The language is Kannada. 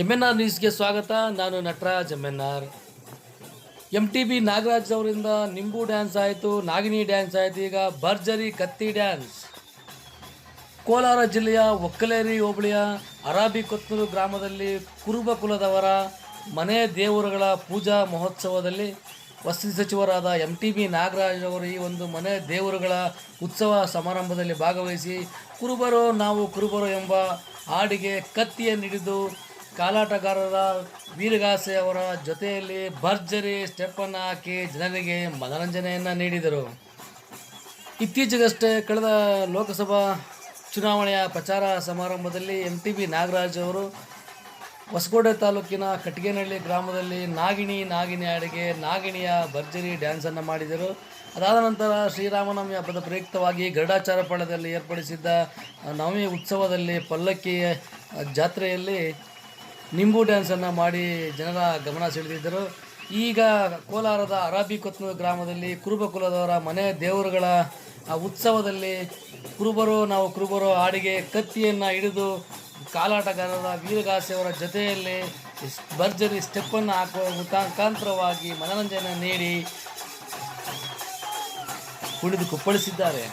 ಎಂ ಎನ್ ಆರ್ ನ್ಯೂಸ್ಗೆ ಸ್ವಾಗತ. ನಾನು Nataraj M N R M T B Nagaraj ಅವರಿಂದ ನಿಂಬು ಡ್ಯಾನ್ಸ್ ಆಯಿತು ನಾಗಿನಿ ಡ್ಯಾನ್ಸ್ ಆಯಿತು, ಈಗ ಭರ್ಜರಿ ಕತ್ತಿ ಡ್ಯಾನ್ಸ್. ಕೋಲಾರ ಜಿಲ್ಲೆಯ ಒಕ್ಕಲೇರಿ ಹೋಬಳಿಯ ಅರಾಬಿ ಕೊತ್ತೂರು ಗ್ರಾಮದಲ್ಲಿ ಕುರುಬ ಕುಲದವರ ಮನೆ ದೇವರುಗಳ ಪೂಜಾ ಮಹೋತ್ಸವದಲ್ಲಿ ವಸತಿ ಸಚಿವರಾದ ಎಂ ಟಿ ಬಿ ನಾಗರಾಜ್ ಅವರು ಈ ಒಂದು ಮನೆ ದೇವರುಗಳ ಉತ್ಸವ ಸಮಾರಂಭದಲ್ಲಿ ಭಾಗವಹಿಸಿ ಕುರುಬರು ನಾವು ಕುರುಬರು ಎಂಬ ಹಾಡಿಗೆ ಕತ್ತಿಯನ್ನು ಹಿಡಿದು ಕಾಲಾಟಗಾರರ ವೀರಗಾಸೆ ಅವರ ಜೊತೆಯಲ್ಲಿ ಭರ್ಜರಿ ಸ್ಟೆಪ್ಪನ್ನು ಹಾಕಿ ಜನರಿಗೆ ಮನರಂಜನೆಯನ್ನು ನೀಡಿದರು. ಇತ್ತೀಚೆಗಷ್ಟೇ ಕಳೆದ ಲೋಕಸಭಾ ಚುನಾವಣೆಯ ಪ್ರಚಾರ ಸಮಾರಂಭದಲ್ಲಿ ಎಂ ಟಿ ಬಿ ನಾಗರಾಜ್ ಅವರು ಹೊಸಕೋಟೆ ತಾಲೂಕಿನ ಕಟ್ಟಿಗೆನಹಳ್ಳಿ ಗ್ರಾಮದಲ್ಲಿ ನಾಗಿಣಿ ನಾಗಿನಿ ಅಡಿಗೆ ನಾಗಿಣಿಯ ಭರ್ಜರಿ ಡ್ಯಾನ್ಸನ್ನು ಮಾಡಿದರು. ಅದಾದ ನಂತರ ಶ್ರೀರಾಮನವಮಿ ಹಬ್ಬದ ಪ್ರಯುಕ್ತವಾಗಿ ಗರುಡಾಚಾರ ಪಾಳ್ಯದಲ್ಲಿ ಏರ್ಪಡಿಸಿದ್ದ ನವಮಿ ಉತ್ಸವದಲ್ಲಿ ಪಲ್ಲಕ್ಕಿ ಜಾತ್ರೆಯಲ್ಲಿ ನಿಂಬು ಡ್ಯಾನ್ಸನ್ನು ಮಾಡಿ ಜನರ ಗಮನ ಸೆಳೆದಿದ್ದರು. ಈಗ ಕೋಲಾರದ ಅರಾಬಿ ಕೊತ್ನೂರು ಗ್ರಾಮದಲ್ಲಿ ಕುರುಬ ಕುಲದವರ ಮನೆ ದೇವರುಗಳ ಉತ್ಸವದಲ್ಲಿ ಕುರುಬರು, ನಾವು ಕುರುಬರು ಹಾಡಿಗೆ ಕತ್ತಿಯನ್ನು ಹಿಡಿದು ಕಾಲಾಟಗಾರರ ವೀರಗಾಸೆಯವರ ಜೊತೆಯಲ್ಲಿ ಭರ್ಜರಿ ಸ್ಟೆಪ್ಪನ್ನು ಹಾಕುವ ಮುಖಾಂತರವಾಗಿ ಮನರಂಜನೆ ನೀಡಿ ಕುಣಿದು ಕುಪ್ಪಳಿಸಿದ್ದಾರೆ.